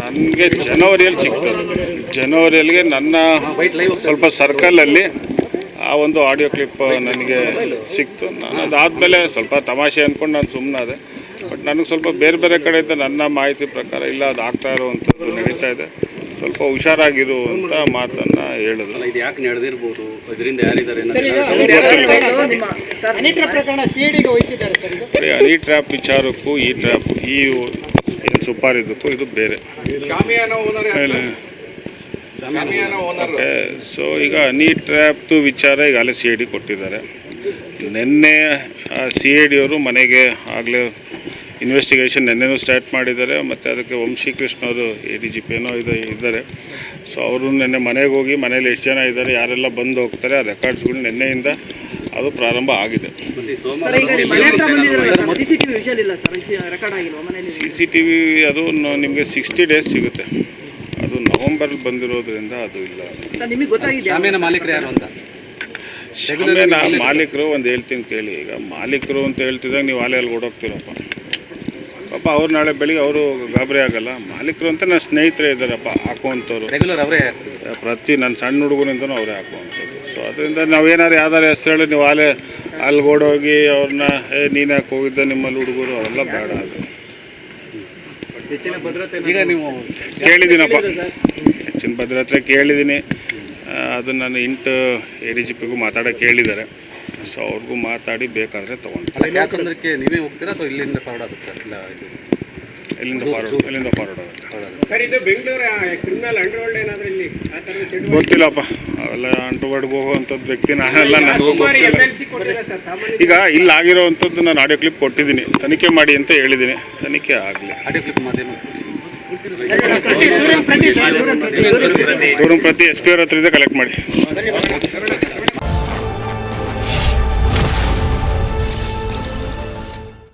ನನಗೆ ಜನವರಿಯಲ್ಲಿ ಸಿಕ್ತು ಜನವರಿಯಲ್ಲಿಗೆ ನನ್ನ ಸ್ವಲ್ಪ ಸರ್ಕಲಲ್ಲಿ ಆ ಒಂದು ಆಡಿಯೋ ಕ್ಲಿಪ್ ನನಗೆ ಸಿಕ್ತು. ನಾನು ಅದಾದಮೇಲೆ ಸ್ವಲ್ಪ ತಮಾಷೆ ಅಂದ್ಕೊಂಡು ನಾನು ಸುಮ್ಮನಾದೆ ಬಟ್ ನನಗೆ ಸ್ವಲ್ಪ ಬೇರೆ ಬೇರೆ ಕಡೆಯಿಂದ ನನ್ನ ಮಾಹಿತಿ ಪ್ರಕಾರ ಇಲ್ಲ ಅದು ಆಗ್ತಾ ಇರುವಂಥದ್ದು ನಡೀತಾ ಇದೆ. ಸ್ವಲ್ಪ ಹುಷಾರಾಗಿರು ಅಂತ ಮಾತನ್ನು ಹೇಳಿದ್ರು. ಇದು ಯಾಕೆ ನಡೆದಿರ್ಬೋದು? ಇದರಿಂದ ಯಾರಿದ್ದಾರೆ ಹನಿ ಟ್ರ್ಯಾಪ್ ವಿಚಾರಕ್ಕೂ ಈ ಟ್ರ್ಯಾಪ್ ಈ ಏನು ಸುಪಾರಿದ್ದಕ್ಕೂ ಇದು ಬೇರೆ. ಓಕೆ ಸೊ ಈಗ ನೀಟ್ ಟ್ರ್ಯಾಪ್ದು ವಿಚಾರ ಈಗ ಅಲ್ಲೇ ಸಿ ಐ ಡಿ ಕೊಟ್ಟಿದ್ದಾರೆ. ನಿನ್ನೆ ಸಿ ಐ ಡಿಯವರು ಮನೆಗೆ ಆಗಲೇ ಇನ್ವೆಸ್ಟಿಗೇಷನ್ ನಿನ್ನೆನೂ ಸ್ಟಾರ್ಟ್ ಮಾಡಿದ್ದಾರೆ ಮತ್ತು ಅದಕ್ಕೆ ವಂಶಿಕೃಷ್ಣ ಅವರು ಎ ಡಿ ಜಿ ಪಿ ಏನೋ ಇದೆ ಇದ್ದಾರೆ. ಸೊ ಅವರು ನಿನ್ನೆ ಮನೆಗೆ ಹೋಗಿ ಮನೇಲಿ ಎಷ್ಟು ಜನ ಇದ್ದಾರೆ ಯಾರೆಲ್ಲ ಬಂದು ಹೋಗ್ತಾರೆ ಆ ರೆಕಾರ್ಡ್ಸ್ಗಳು ನಿನ್ನೆಯಿಂದ ಅದು ಪ್ರಾರಂಭ ಆಗಿದೆ. ಸರ್ ಈಗ ನಿಮ್ಮ ಮನೆ ಹತ್ರ ಬಂದಿದ್ರಲ್ಲ ಸರ್? ಸಿಸಿಟಿವಿ ವಿಷಯ ಇಲ್ಲ ಸರ್ ರೆಕಾರ್ಡ್ ಆಗಿಲ್ವಾ ಮನೆಯಲ್ಲಿ ಸಿ ಸಿ ಟಿ ವಿ ಅದು ನಿಮಗೆ ಸಿಕ್ಸ್ಟಿ ಡೇಸ್ ಸಿಗುತ್ತೆ. ಅದು ನವಂಬರ್ ಬಂದಿರೋದ್ರಿಂದ ಅದು ಇಲ್ಲ. ಮಾಲೀಕರು ಯಾರು ಅಂತ? ಶಾಮಿಯಾನ ಮಾಲೀಕರು ಒಂದು ಹೇಳ್ತೀನಿ ಕೇಳಿ ಈಗ. ಮಾಲೀಕರು ಅಂತ ಹೇಳ್ತಿದ್ದಾಗ ನೀವು ಆಲೆ ಅಲ್ಲಿ ಓಡೋಗ್ತೀರಪ್ಪ. ಪಾಪ ಅವ್ರು ನಾಳೆ ಬೆಳಿಗ್ಗೆ ಅವರು ಗಾಬರಿ ಆಗಲ್ಲ. ಮಾಲೀಕರು ಅಂತ ನನ್ನ ಸ್ನೇಹಿತರೇ ಇದ್ದಾರಪ್ಪ ಹಾಕುವಂಥವ್ರು. ರೆಗ್ಯುಲರ್ ಅವರೇ? ಪ್ರತಿ ನನ್ನ ಸಣ್ಣ ಹುಡುಗನಿಂದನೂ ಅವರೇ ಹಾಕುವಂಥದ್ದು ಸೊ ಅದರಿಂದ ನಾವೇನಾದ್ರು ಯಾವ್ದಾರು ಹೆಸರು ಹೇಳಿ ನೀವು ಆಲೆ ಅಲ್ಲಿ ಓಡೋಗಿ ಅವ್ರನ್ನ ಏ ನೀನು ಯಾಕೆ ಹೋಗಿದ್ದ ನಿಮ್ಮಲ್ಲಿ ಹುಡುಗರು ಅವೆಲ್ಲ ಬೇಡ ಅದು. ಈಗ ನೀವು ಕೇಳಿದ್ದೀನಪ್ಪ. ಹೆಚ್ಚಿನ ಭದ್ರತೆ ಕೇಳಿದ್ದೀನಿ. ಅದನ್ನು ನಾನು ಇಂಟು ಎ ಡಿ ಜಿ ಪಿಗೂ ಮಾತಾಡೋಕೆ ಹೇಳಿದ್ದಾರೆ. ಸೊ ಅವ್ರಿಗೂ ಮಾತಾಡಿ ಬೇಕಾದರೆ ತೊಗೊಂಡು. ಯಾಕಂದ್ರೆ ನೀವೇ ಹೋಗ್ತೀರಾ ಅಥವಾ ಇಲ್ಲಿಂದ ಫಾರ್ವರ್ಡ್ ಆಗುತ್ತೆ? ಇಲ್ಲ ಇದು ಎಲ್ಲಿಂದ ಫಾರ್ವರ್ಡ್ ಎಲ್ಲಿಂದ ಫಾರ್ವರ್ಡ್ ಆಗುತ್ತೆ. ಸರ್ ಇದು ಬೆಂಗಳೂರು ಕ್ರಿಮಿನಲ್ ಅಂಡರ್ವರ್ಲ್ಡ್ ಏನಾದರೂ ಇಲ್ಲಿ ಗೊತ್ತಿಲ್ಲಪ್ಪ. ಅವೆಲ್ಲ ಅಂಟುಬಡ್ಗೆ ಹೋಗುವಂಥದ್ದು ವ್ಯಕ್ತಿ ನಾನೆಲ್ಲ ನನಗೂ ಗೊತ್ತಿಲ್ಲ. ಈಗ ಇಲ್ಲಿ ಆಗಿರೋವಂಥದ್ದು ನಾನು ಆಡಿಯೋ ಕ್ಲಿಪ್ ಕೊಟ್ಟಿದ್ದೀನಿ. ತನಿಖೆ ಮಾಡಿ ಅಂತ ಹೇಳಿದ್ದೀನಿ. ತನಿಖೆ ಆಗಲಿ. ಆಡಿಯೋ ಕ್ಲಿಪ್ ದೂರ ಪ್ರತಿ ಎಸ್ ಪಿ ಅವ್ರ ಹತ್ರ ಕಲೆಕ್ಟ್ ಮಾಡಿ.